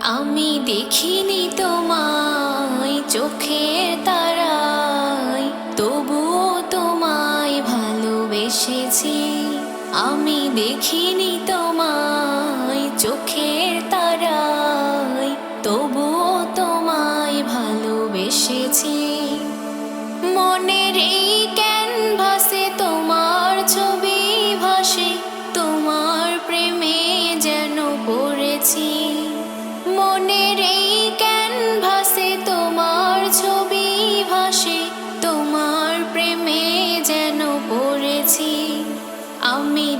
আমি দেখিনি তোমায় চোখের তারায়, তবুও তোমায় ভালোবেসেছি। আমি দেখিনি তোমায় চোখের তারায়, তবুও তোমায় ভালোবেসেছি। মনের এই ক্যানভাসে তোমার ছবি ভাসে, তোমার প্রেমে যেন পড়েছি।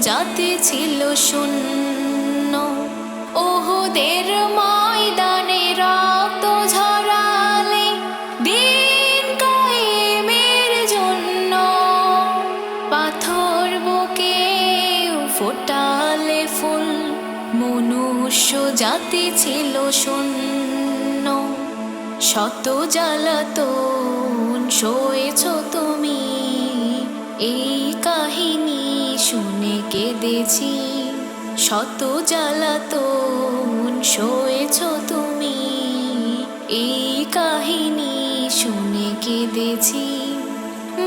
জাতি ছিল শূন্য। ওহুদের ময়দানে রক্ত ঝরালে দিন কায়েমের জন্য পাথর বুকে ফোটালে ফুল। মনুষ্য জাতি ছিল শূন্য। শত জ্বালাতন সয়েছ তুমি এই কাহিনী। কেঁদেছি শত জ্বালাতন সয়েছ তুমি। এই কাহিনী শুনে কেঁদেছি।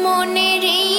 মনের এই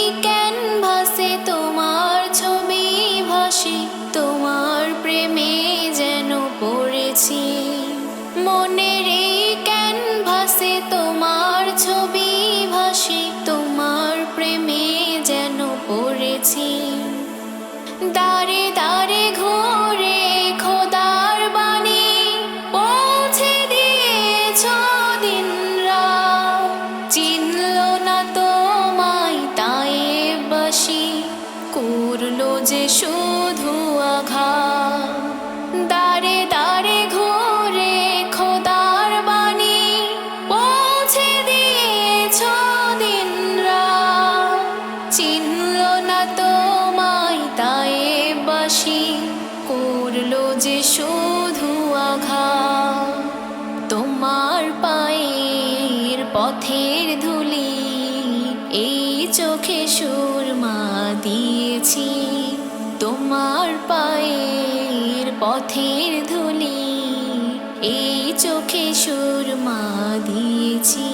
করল যে শুধু আঘাত। দাঁড়ে দাঁড়ে ঘোরে খোদার বাণী, পৌঁছে দিয়েছ দিন রাত। চিনল না তোমায় তাই বাসি, করল যে শুধু আঘাত। তোমার পায়ের পথের ধুলি, এই চোখে সুরমা দিয়েছি। তোমার পায়ের পথের ধুলি, এই চোখে সুরমা দিয়েছি।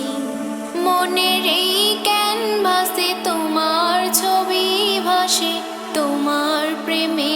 মনের এই ক্যানভাসে তোমার ছবি ভাসে, তোমার প্রেমে